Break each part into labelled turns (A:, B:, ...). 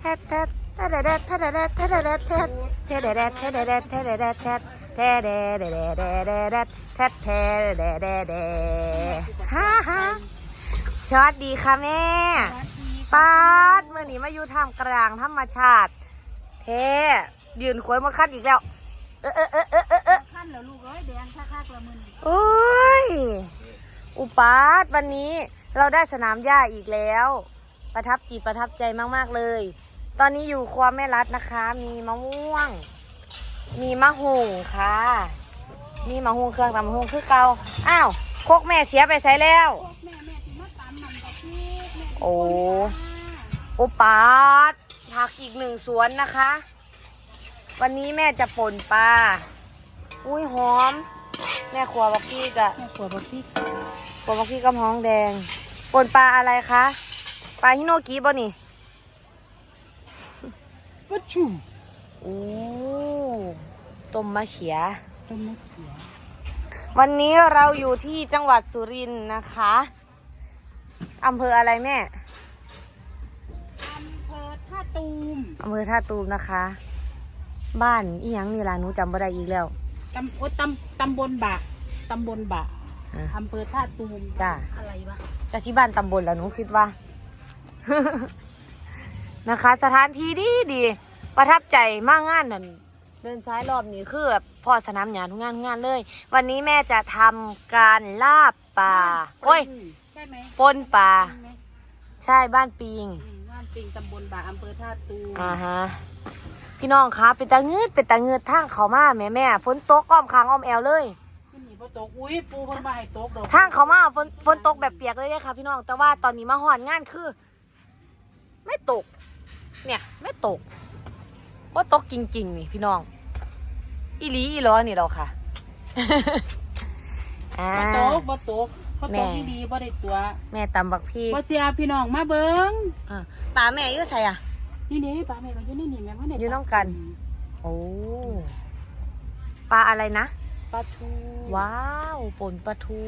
A: แทดแทดแทดแดดแทดแดดแทดแดดแทดแทดแดดแทดแดดแทดแดดแทดแทดแดดแดดแดดแดดแดดแทดแทดแดดแดดแดดฮ่าฮ่าสวัสดีค่ะแม่ป้าดเมื่อนี้มาอยู่ท่ามกลางธรรมชาติเทยืนควยมาคัดอีกแล้ว เออเออเออเออเออเออ
B: ขั้นแล้วลูกเอ้ยแดงคักๆละมึน
A: โอ้ยอุปาทวันนี้เราได้สนามหญ้าอีกแล้ว ประทับจิตประทับใจมาก ๆ เลย ตอนนี้อยู่ครัวแม่รัดนะคะ มีมะม่วง มีมะฮุงค่ะ มีมะฮุงเครื่องตำมะฮุงคือเกาอ้าวโคกแม่เสียไปใส่แล้ว
B: พวกแม่แม่ที่มาตำมันกะทิแม่ที่
A: โอ้
B: คนมา
A: อุปาทผักอีกหนึ่งสวนนะคะ วันนี้แม่จะป่นปลา อุ้ยหอม แม่ครัวบอกพี่กะ
B: แม่ขวดบักพริก
A: ปนมะขี้กำฮ้องแดงปนปลาอะไรคะ ปลาฮิโนกิบ่นี่
B: วัชชู
A: โอ้ต้มมะเขีย
B: ต้นมะเขือ
A: วันนี้เราอยู่ที่จังหวัดสุรินทร์นะคะอำเภออะไรแม่
B: อำเภอท่าตูม
A: อำเภอท่าตูมนะคะ บ้านอีหยังนี่ล่ะหนูจำบ่ได้อีกแล้ว
B: ตำโอ้ตำตำบลบะตำบลบะ
A: อะ
B: อำเภอท่าตูม
A: จ้ะ
B: อะไรวะ
A: กะที่บ้านตำบลแล้วหนูคิดว่า นะคะ สถานที่ดีดีประทับใจมากงานนั่นเดินซ้ายรอบนี้คือแบบพอสนามหญ้าทุกงานทุกงานเลย วันนี้แม่จะทำการลาบปลาโอ้ย
B: ใช่ไหม
A: ปนปลา
B: ใช่ไหม
A: ใช่บ้านปิง
B: อืมบ้านปิงตำบลบะอำเภอท่าตูม
A: อ่าฮะพี่น้องคะเป็นตาเงืดเป็นตาเงืดทางเขามาแม่แม่ฝนตกอ้อมคางอ้อมแอวเลย
B: ขึ้นนี่พอตกอุ้ยปูเพิ่นมาให้ตกดอก
A: ทางเขามาฝนฝนตกแบบเปียกเลยเนี่ยค่ะพี่น้องแต่ว่าตอนนี้มาหอนงานคือ ไม่ตก เนี่ยไม่ตกว่าตกจริงๆนี่พี่น้อง อีหลีอีหลอนี่เราค่ะอ่า
B: บ่ตกบ่ตกบ่
A: แม่
B: ตกที่ดีบ่ได้ตัว
A: แม่ตำบักพี่
B: บ่เสียพี่น้องมาเบิ่ง
A: อ่าป่าแม่อยู่ใส่อะ
B: นี่นี่ป้าแม่ก็อยู่นี่นี่แม่บ่ได้
A: อยู่น้องกัน โอ้ปลาอะไรนะ
B: ปลาทู
A: ว้าวป่นปลาทู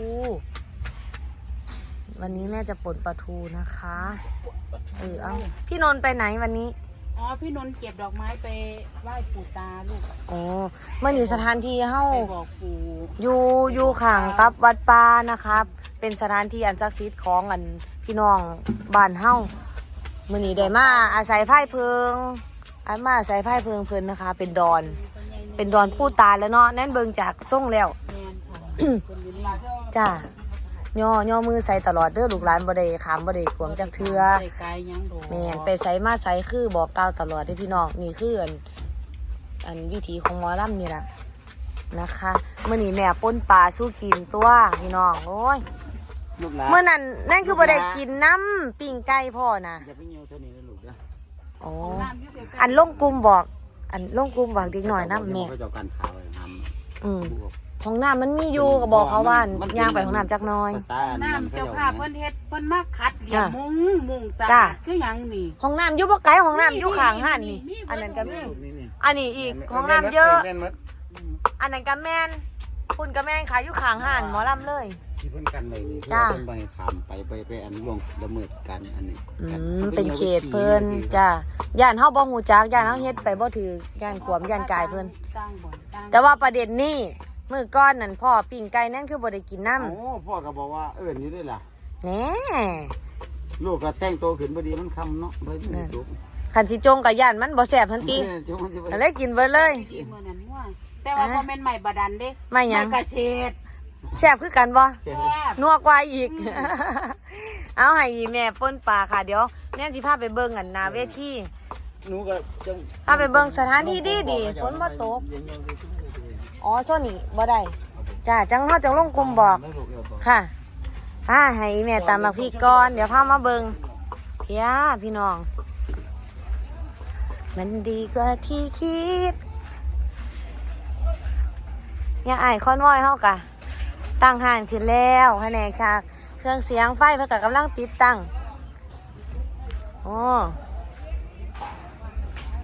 A: วันนี้แม่จะป่นปลาทูนะคะ เออเอาพี่นนท์ไปไหนวันนี้
B: อ๋อพี่นนท์เก็บดอกไม้ไปไหว้ปู่ตาลูก
A: โอ้เมื่อนี้สถานที่เฮ้า
B: ไปบอกปู่
A: อยู่อยู่ข้างกับวัดป่านะครับ เป็นสถานที่อันศักดิ์สิทธิ์ของอันพี่น้องบ้านเฮ้ามื่อนี้ได้มาอาศัยไพ่เพิงอันมาอาศัยไพ่เพิงเพิ่นนะคะ เป็นดอน เป็นดอนผู้ตายแล้วเนาะแน่นเบิงจากส่งแล้ว
B: แมนค่ะคนอยู่นี่
A: จ้า ย่อย่อมือใส่ตลอดเด้อลูกหลานบ่ได้ขามบ่ได้กวมจากเทือ
B: ไปไกลยังโด
A: แม่นไปใส่มาใส่คือบอกกล่าวตลอดให้พี่น้องนี่คืออันอันวิถีของหมอลำนี่ล่ะนะคะเมื่อนี้แม่ป้นปลาสู้กินตัวพี่น้องโอ้ย
C: ลูกหลาน
A: เมื่อนั้นนั่นคือบ่ได้กินน้ำปิ้งไก่พ่อนะ
C: อย่าไปเหี่ยวเท่านี้นะลูกนะ
A: โอ้
B: ของน้ำอยู่ใกล้ๆ
A: อันลงกลุ่มบอก อันลงกลุ่มบอกเด็กหน่อยนะแม่
C: เขาเจ้ากันขาวท
A: อืมำ ของน้ำมันมีอยู่ก็บอกเขาว่าย่างไปของน้ำจักหน้อย
C: ภาษาอันนั้น
B: น้ำ
C: เขา
B: เจ้า
C: เจ้า
B: ภาพเพิ่นเฮ็ดเพิ่นมาคัดเดี๋ยว
A: จ้ะ
B: มุงมุงสะ
A: จ้ะ
B: อาดคือหยังนี่
A: ของน้ำอยู่บ่ไกลของน้ำอยู่ข้างห้านนี่
B: มีมี
A: อันนั้นก็มี
C: ลูกนี่นี่
A: อันนี้อีกของน้ำเยอะ
C: แม่นหมด
A: อันนั้นก็แม่นคุณก็แม่นขายอยู่ข้างห้านหมอลำเลย
C: ที่เพิ่นกันเลยนี่
A: จ้ะ
C: เพิ่นไปขามไปไปไปอันล่วงละเมิดกันอันนี้
A: อื
C: กัน
A: ม
C: มั
A: เป็น
C: หี่ยว
A: เขต
C: วิถี
A: เพิ่น
C: สิ
A: จ้าย่านเฮาบ่ฮู้จักย่านเฮาเฮ็ดไปบ่ถือย่านขวมย่านกายเพิ่น
B: สร้างบ่อนสร้าง
A: แต่ว่าประเด็นนี้ มื้อก่อนนั่นพ่อปิ้งไก่นั่นคือบ่ได้กินน้ำ
C: โอ้พ่อก็บอกว่าเอิ้นนี่ได้ล่ะ
A: แหน่
C: ลูกก็แต่งตัวขึ้นพอดีมันคำเนาะบ่ได้สุก
A: คันสิจงกับย่านมันบ่แซ่บทันที
C: เออจังมันสิ
A: ก็เลยกินเบิดเลย
B: ดีมื้อนั้นว่าแต่ว่าบ่แม่นใหม่บาดันเด้
A: ไม่หยัง
B: เกษตร
A: แซ่บคือกันบ่
C: เสีย
B: แซ่บ
A: นัวกว่าอีก เอาให้อีแม่ป่นปลาค่ะ เดี๋ยวแม่นสิพาไปเบิ่งกันหน้าเวที
C: หนูก็จัง
A: พาไปเบิ่งสถานที่ดีดีฝนบ่ตก อ๋อโซนี่บ่ได้จ้าจังเฮาจังลงกลุ่มบอก
C: ไม่ลูกเดี๋ยวบอก
A: ค่ะพาให้แม่ตามมาพี่ก่อนเดี๋ยวพามาเบิงเพียพี่น้อง มันดีกว่าที่คิดเนี่ยไอ้ายคอนวอยเฮากะ ตั้งห่านขึ้นแล้วแผนกฉากเครื่องเสียงไฟเพื่อกกำลังติดตั้งโอ้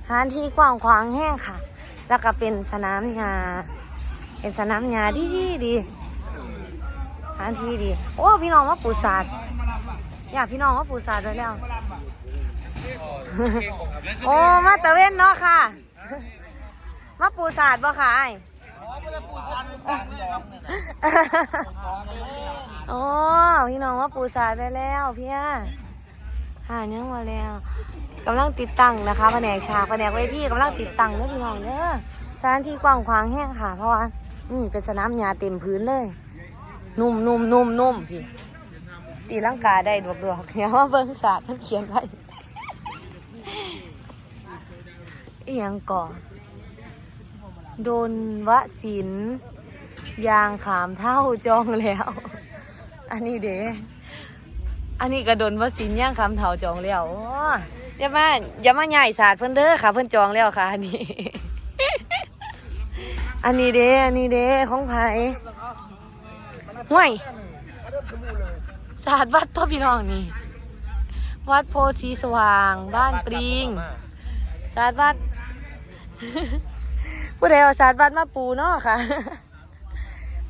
A: หานที่กว้างขวางแห้งค่ะ แล้วก็เป็นสนามหญ้า เป็นสนามหญ้าดีดีทานทีดี โอ้พี่น้องว่าปูสาดอยากพี่น้องว่าปูสาดด้วยแล้ว โอ้มาตะเว้นเนาะค่ะ มาปูศาสตร์บ่ค่ะไอ้โอ้พี่น้องว่าปูศาสตร์ไปแล้วพี่อะหายังมาแล้วกำลังติดตั้งนะคะแผนกฉากแผนกเวทีกำลังติดตั้งเด้อพี่น้องเด้อสถานที่กว้างขวางแห้งค่ะเพราะว่า นี่เป็นสนามหญ้าเต็มพื้นเลย นุ่มนุ่มนุ่มนุ่มพี่ตีลังกายได้ดวกดวกๆอย่าว่าเบิ่งศาสตร์ท่านเขียนไว้อียงก่อโดนวสินยางขามเท่าจองแล้ว อันนี้เด้อันนี้ก็โดนวสินยางขามเท่าจองแล้วโอ้อย่ามาอย่ามาใหญ่ศาสตร์เพิ่นเด้อค่ะ เพิ่นจองแล้วค่ะอันนี้ อันนี้เด้อันนี้เด้ของไผห่วยศาสตร์วัดตัวพี่น้องนี่ วัดโพสีสว่าง บ้านปริงศาสตร์วัด ผู้ใดเอาศาสตร์วัดมาปูเนาะค่ะ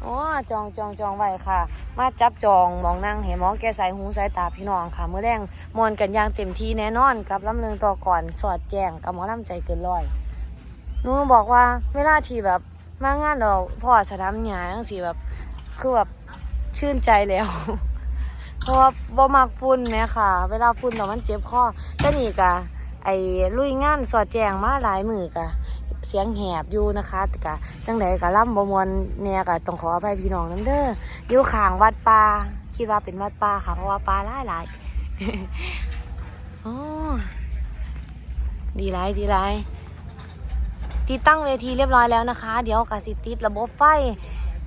A: โอ้จองจองจองไว้ค่ะ มาจับจองมองนั่งเห็นมองแกใส่หูใส่ตาพี่น้องค่ะ เมื่อแรงมวนกันยางเต็มที่แน่นอนกับลำเลืองต่อก่อนสอดแจงกับหมอลำใจเกินร้อยหนูบอกว่าเวลาที่แบบ มางานเราพ่อสนามหยาจังสี่แบบคือแบบชื่นใจแล้ว เพราะว่าบ่มักฝุ่นแม่ค่ะ เวลาฝุ่นแล้วมันเจ็บคอแต่นี่กะไอ้ลุยงานสอดแจงมาหลายมือกะเสียงแหบอยู่นะคะกะจังใดกะล่ำบ่มวนเนี่ยกะต้องขออภัยพี่น้องน้ำเด้ออยู่ข้างวัดป่าคิดว่าเป็นวัดป่าค่ะเพราะว่าป่าหลายหลายอ๋อดีไรดีไร ติดตั้งเวทีเรียบร้อยแล้วนะคะ เดี๋ยวกะสิติดระบบไฟ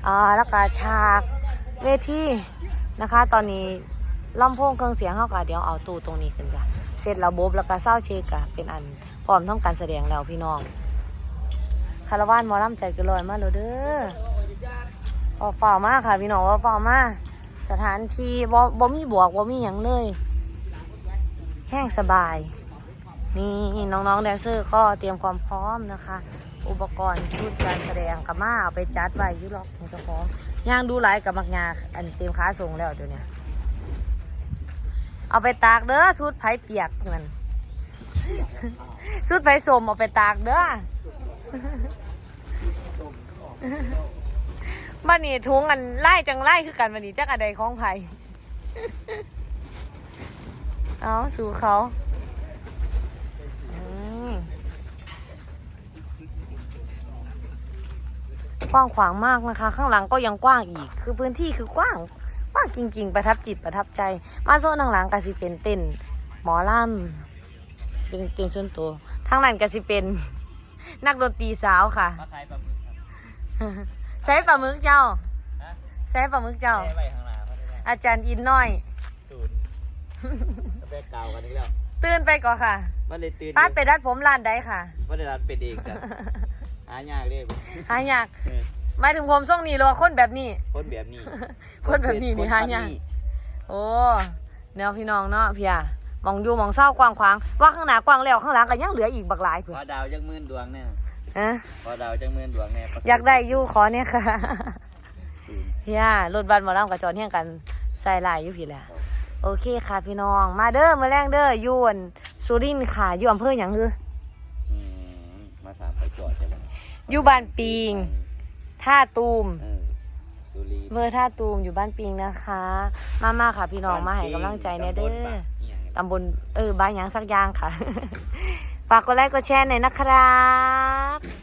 A: อ่าแล้วก็ฉากเวทีนะคะ ตอนนี้ลำโพงเครื่องเสียงเขากะเดี๋ยวเอาตู้ตรงนี้ขึ้นจ้ะเสร็จระบบแล้วก็เศร้าเช็คกะเป็นอันพร้อมทำการแสดงแล้วพี่น้องคาราวานมอลำใจกันลอยมาแล้วเด้อออกเฝ้ามากค่ะ พี่น้องว่าเฝ้ามาสถานที่บ่บ่มีบวกบ่มีหยังเลย แห้งสบาย นี่น้องๆแดนเซอร์ก็เตรียมความพร้อมนะคะ อุปกรณ์ชุดการแสดงกับมาเอาไปจัดไว้ยุล็อกของเจ้าของย่างดูหลายกับมักยาอันเตรียมขาส่งแล้วเดี๋ยวนี้เอาไปตากเด้อชุดไผ่เปียกนั่นชุดไผ่สมเอาไปตากเด้อบันนี้ทุงอันไล่จังไล่คือกันบันนี้จักอันใดของไผเอาสู่เขาอืม กว้างขวางมากนะคะ ข้างหลังก็ยังกว้างอีก คือพื้นที่คือกว้างกว้างจริง ๆ ประทับจิตประทับใจ มาโซนทางหลังก็สิเป็นเต้นหมอลำเป็นเต้นส่วนตัวทางนั้นก็สิเป็นนักดนตรีสาวค่ะ
D: มาขายปลาหมึกครับ
A: ใส่ปลาหมึกเจ้า
D: ฮะ
A: ใส่ปลาหมึกเจ้า
D: แช่ไว้ข้างหน้าเขาได้ไหม
A: อาจารย์อินน้อย
D: ศูนย์กาแฟเก่ากันอีกแล้ว
A: ตื่นไปก่อนค่ะ
D: มันเลยตื่น
A: ป้าดไปดัดผมร้านใดค่ะ
D: มันได้รันเป็นเองจ้ะ หายากเลย
A: หายาก
D: เออ
A: หมายถึงผมทรงนี้หรอคนแบบนี้
D: คนแบบนี้
A: คนแบบนี้นี่หายากโอ้แนวพี่น้องเนาะพี่อะมองอยู่มองเศร้ากว้างขวางว่าข้างหน้ากว้างแล้วข้างหลังก็ยังเหลืออีกบักหลาย
D: พ
A: เพื่อ
D: อดาวจังหมื่นดวงเนี่ย
A: ฮะ
D: พอดาวจังหมื่นดวงเนี่ย
A: อยากได้อยู่ขอเนี่ยค่ะ
D: ศูนย์
A: พี่อะรถบัสหมอลำกับจอดเฮียงกันใส่ลายอยู่พี่แหละโอเคค่ะพี่น้อง มาเด้อมาแรงเด้อยวนสุรินทร์ค่ะอยู่อำเภอหยังคือ
D: อื มมาถามไปจอดใช่ไหม
A: อยู่บ้านปิงท่าตูม
D: เออสุรี
A: เบอร์ท่าตูมอยู่บ้านปิงนะคะ มามาค่ะพี่น้องมาให้กำลังใจแน่เด้อ ตำบลเออบ้านหยังสักอย่างค่ะ ฝากกดไลค์กดแชร์หน่อยนะครับ